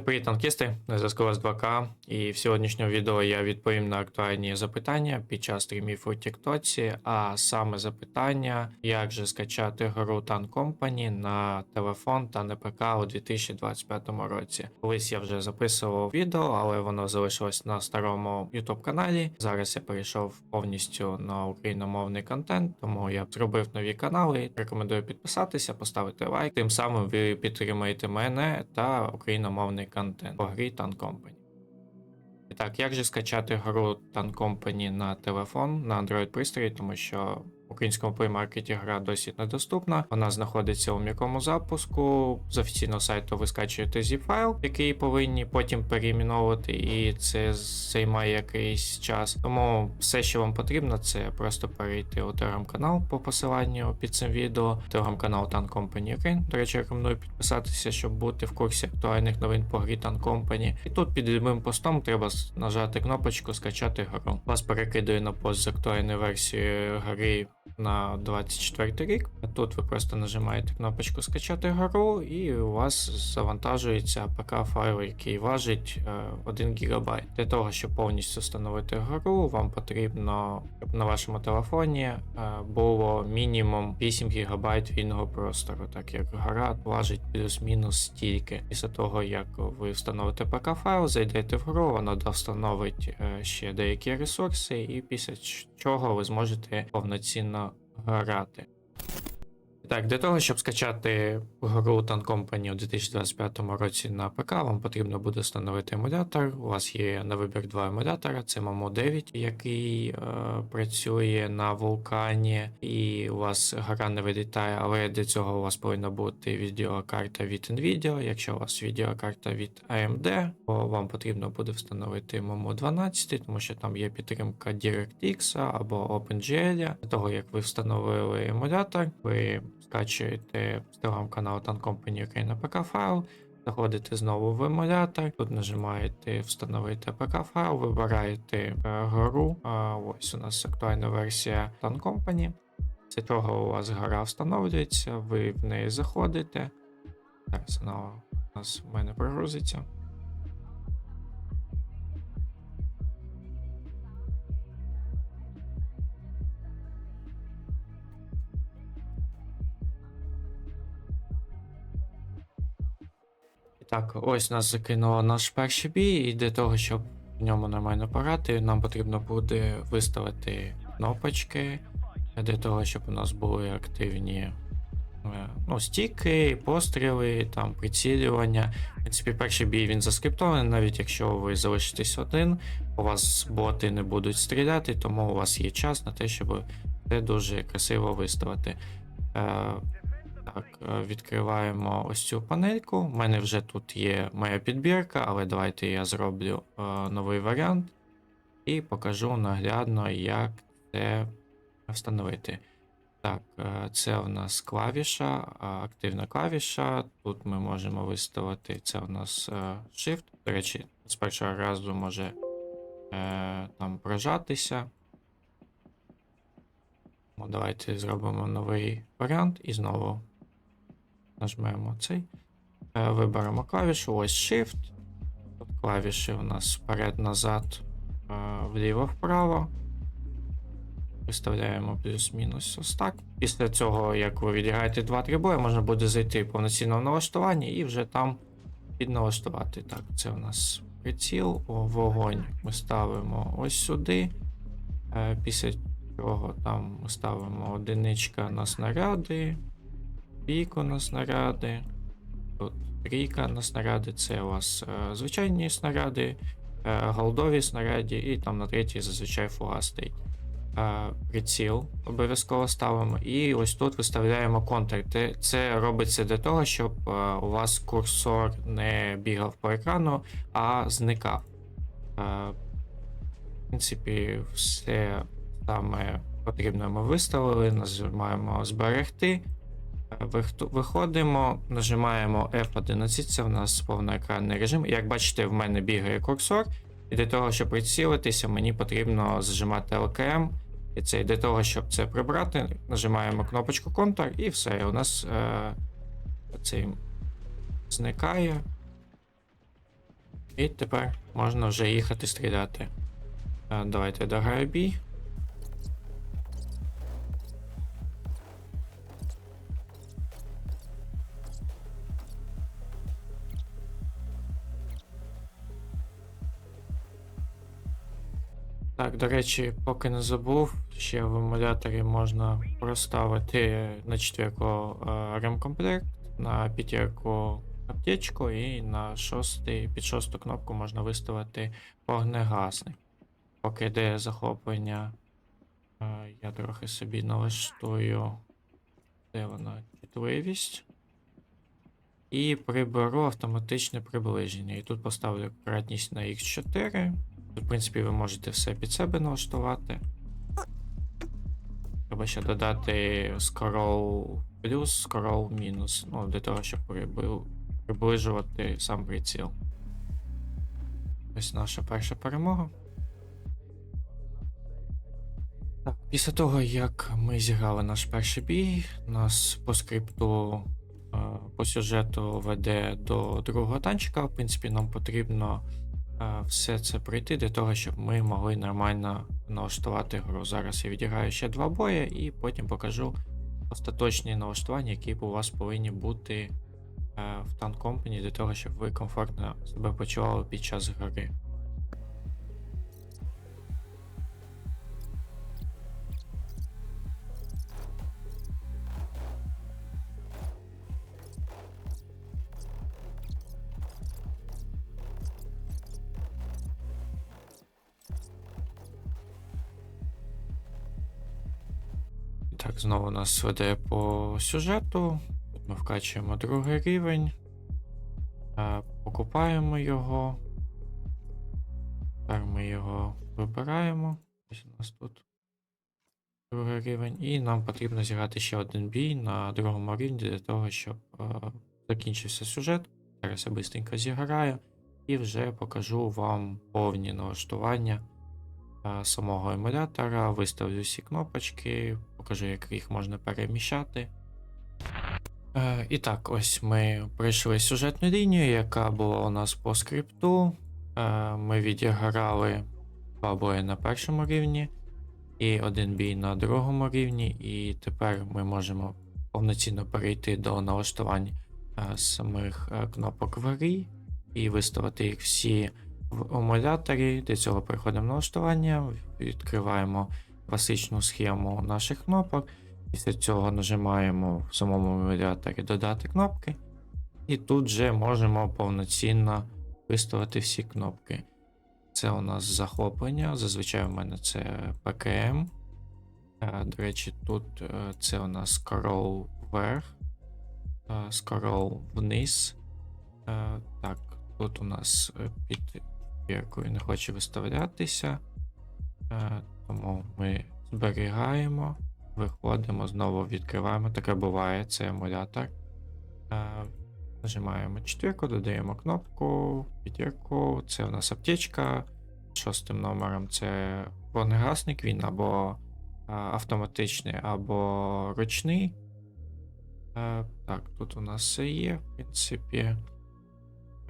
Привіт, танкісти! На зв'язку вас 2К, і в сьогоднішньому відео я відповім на актуальні запитання під час стрімів у Тіктоці, а саме запитання, як же скачати гру Tank Company на телефон та на ПК у 2025 році. Колись я вже записував відео, але воно залишилось на старому YouTube каналі. Зараз я перейшов повністю на україномовний контент, тому я зробив нові канали. Рекомендую підписатися, поставити лайк. Тим самим ви підтримаєте мене та україномовний контент по грі Tank Company. І так, як же скачати гру Tank Company на телефон на Android пристрої, тому що українському плеймаркеті гра досі недоступна. Вона знаходиться у м'якому запуску. З офіційного сайту ви скачуєте zip файл, який повинні потім переіменовувати, і це займає якийсь час. Тому все, що вам потрібно, це просто перейти у телеграм-канал по посиланню під цим відео. Телеграм-канал Tank Company Ukraine. До речі, рекомендую підписатися, щоб бути в курсі актуальних новин по грі Tank Company. І тут під любим постом треба нажати кнопочку скачати гру. Вас перекидує на пост з актуальною версією гри на 24 рік. Тут ви просто нажимаєте кнопочку скачати гру, і у вас завантажується АПК файл, який важить е, 1 ГБ. Для того, щоб повністю встановити гру, вам потрібно, щоб на вашому телефоні е, було мінімум 8 ГБ вільного простору, так як гра важить плюс-мінус стільки. Після того, як ви встановите ПК файл, зайдете в гру, воно встановить е, ще деякі ресурси, і після чого ви зможете повноцінно грати. Так, для того, щоб скачати гру Tank Company у 2025 році на ПК, вам потрібно буде встановити емулятор. У вас є на вибір два емулятора: це Momo 9, який е, працює на вулкані, і у вас гра не вилітає, але для цього у вас повинна бути відеокарта від Nvidia. Якщо у вас відеокарта від AMD, то вам потрібно буде встановити Momo 12, тому що там є підтримка DirectX або OpenGL. Для того, як ви встановили емулятор, ви скачуєте з телеграм-каналу Company Ukraine ПК файл, заходите знову в емулятор, тут нажимаєте встановити ПК файл, вибираєте е, гру. А, ось у нас актуальна версія Tank Company. Після чого у вас гра встановлюється, ви в неї заходите. Зараз вона у нас в мене прогрузиться. Так, ось нас закинуло наш перший бій, і для того, щоб в ньому нормально пограти, нам потрібно буде виставити кнопочки для того, щоб у нас були активні е, ну, стіки, постріли, там прицілювання. В принципі, перший бій він заскриптований, навіть якщо ви залишитесь один, у вас боти не будуть стріляти, тому у вас є час на те, щоб це дуже красиво виставити. Так, е, відкриваємо ось цю панельку. У мене вже тут є моя підбірка, але давайте я зроблю е, новий варіант і покажу наглядно, як це встановити. Так, е, це у нас клавіша, активна клавіша. Тут ми можемо виставити це у нас Shift. До речі, з першого разу може там прожатися. Ну, давайте зробимо новий варіант і знову нажмемо цей. Е, Виберемо клавішу, ось Shift. Тут клавіші у нас вперед-назад, е, вліво-вправо. Виставляємо плюс-мінус ось так. Після цього, як ви відіграєте 2-3 бої, можна буде зайти повноцінно в налаштування і вже там підналаштувати. Так, це у нас приціл, О, вогонь ми ставимо ось сюди. Е, Після чого там ми ставимо одиничка на снаряди, піку на снаряди. Тут трійка на снаряди, це у вас е, звичайні снаряди, е, голдові снаряди, і там на третій зазвичай фуга стоїть. Е, приціл обов'язково ставимо. І ось тут виставляємо контур. Те- Це робиться для того, щоб е, у вас курсор не бігав по екрану, а зникав. Е, В принципі, все саме потрібне ми виставили, нажимаємо зберегти. Виходимо, нажимаємо F11, це в нас повноекранний режим. Як бачите, в мене бігає курсор. І для того, щоб прицілитися, мені потрібно зажимати LKM. І це для того, щоб це прибрати, нажимаємо кнопочку Ctrl і все. У нас е, цей зникає. І тепер можна вже їхати стріляти. Е, Давайте дограю бій. Так, до речі, поки не забув, ще в емуляторі можна проставити на четвірку ремкомплект, на п'ятірку аптечку і на шостий, під шосту кнопку можна виставити вогнегасник. Поки йде захоплення, е, я трохи собі налаштую, де вона чутливість. І приберу автоматичне приближення. І тут поставлю кратність на X4. В принципі, ви можете все під себе налаштувати. Треба ще додати scroll плюс, scroll мінус. Ну, для того, щоб приближувати сам приціл. Ось наша перша перемога. Так, після того, як ми зіграли наш перший бій, нас по скрипту е, по сюжету веде до другого танчика. В принципі, нам потрібно все це пройти для того, щоб ми могли нормально налаштувати гру. Зараз я відіграю ще два бої і потім покажу остаточні налаштування, які у вас повинні бути е, в танк Company для того, щоб ви комфортно себе почували під час гри. Так, знову нас веде по сюжету. Тут ми вкачуємо другий рівень, е, покупаємо його. Тепер ми його вибираємо. Ось у нас тут другий рівень. І нам потрібно зіграти ще один бій на другому рівні для того, щоб е, закінчився сюжет. Зараз я швидко зіграю і вже покажу вам повні налаштування е, самого емулятора, виставлю всі кнопочки, покажу, як їх можна переміщати. Е, і так, ось ми пройшли сюжетну лінію, яка була у нас по скрипту. Е, ми відіграли два бої на першому рівні і один бій на другому рівні, і тепер ми можемо повноцінно перейти до налаштувань е, самих е, кнопок в грі і виставити їх всі в емуляторі. Для цього переходимо в налаштування, відкриваємо класичну схему наших кнопок. Після цього нажимаємо в самому емуляторі додати кнопки. І тут вже можемо повноцінно виставити всі кнопки. Це у нас захоплення. Зазвичай у мене це ПКМ. Е, До речі, тут е, це у нас scroll вверх, е, scroll вниз. Так, тут у нас під біркою не хоче виставлятися. Е, Тому ми зберігаємо, виходимо, знову відкриваємо. Таке буває, це емулятор. Е, Нажимаємо четвірку, додаємо кнопку, п'ятірку. Це у нас аптечка. Шостим номером це вогнегасник, він або автоматичний, або ручний. Е, так, тут у нас все є, в принципі.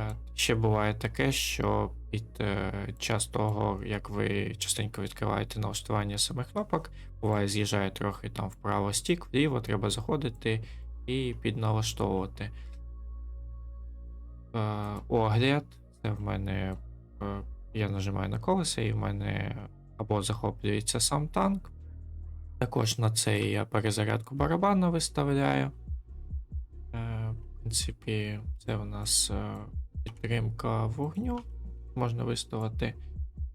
Е, Ще буває таке, що під е, час того, як ви частенько відкриваєте налаштування самих кнопок, буває, з'їжджає трохи там вправо стік, вліво, треба заходити і підналаштовувати. Е, Огляд, це в мене. Я нажимаю на колесо, і в мене або захоплюється сам танк. Також на це я перезарядку барабана виставляю. В принципі, це у нас підтримка вогню. Можна виставити.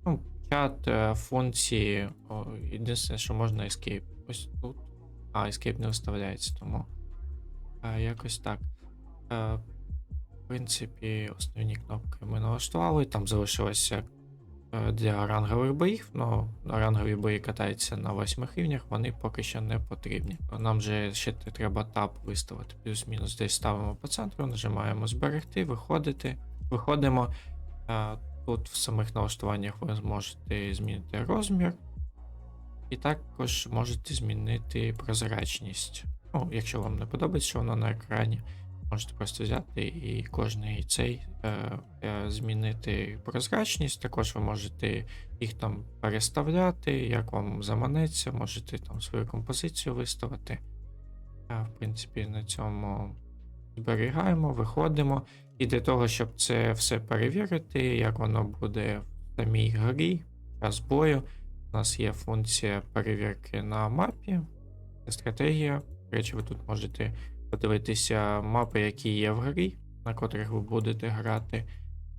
Ну, чат, е, функції. О, Єдине, що можна escape. Ось тут. А, escape не виставляється, тому. е, Якось так. Е, В принципі, основні кнопки ми налаштували. Там залишилося для рангових боїв. Ну, рангові бої катаються на восьмих рівнях, вони поки що не потрібні. Нам же ще треба тап виставити. Плюс-мінус десь ставимо по центру, нажимаємо зберегти, виходити. Виходимо. Е, Тут в самих налаштуваннях ви зможете змінити розмір. І також можете змінити прозрачність. Ну, якщо вам не подобається, що воно на екрані, Можете просто взяти і кожний цей е, е, змінити прозрачність. Також ви можете їх там переставляти, як вам заманеться, можете там свою композицію виставити. А, в принципі, на цьому зберігаємо, виходимо. І для того, щоб це все перевірити, як воно буде в самій грі, час бою, у нас є функція перевірки на мапі, це стратегія. До речі, ви тут можете подивитися мапи, які є в грі, на котрих ви будете грати.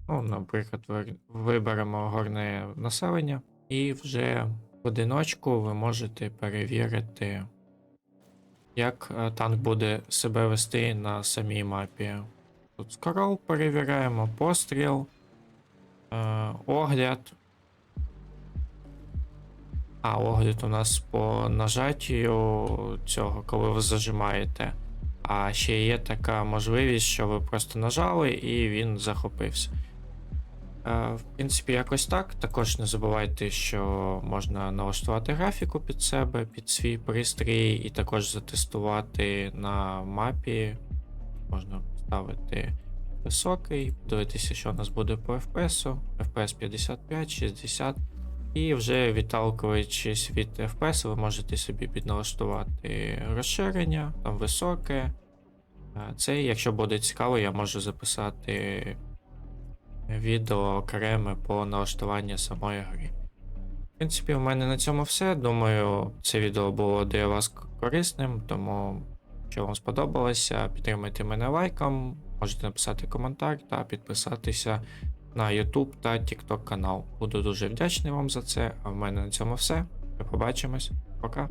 Ну, наприклад, виберемо горне населення, і вже в одиночку ви можете перевірити, як е, танк буде себе вести на самій мапі. Тут скорол перевіряємо, постріл, е, огляд. А, огляд у нас по нажаттю цього, коли ви зажимаєте. А ще є така можливість, що ви просто нажали і він захопився. Е, В принципі, якось так. Також не забувайте, що можна налаштувати графіку під себе, під свій пристрій, і також затестувати на мапі. Можна ставити високий, подивитися, що у нас буде по FPS. FPS 55, 60. І вже відталкуючись від FPS, ви можете собі підналаштувати розширення, там високе. Е, Це, якщо буде цікаво, я можу записати відео окреме по налаштуванню самої гри. В принципі, у мене на цьому все. Думаю, це відео було для вас корисним, тому, якщо вам сподобалося, підтримайте мене лайком, можете написати коментар та підписатися на YouTube та TikTok канал. Буду дуже вдячний вам за це. А в мене на цьому все. Побачимось. Пока.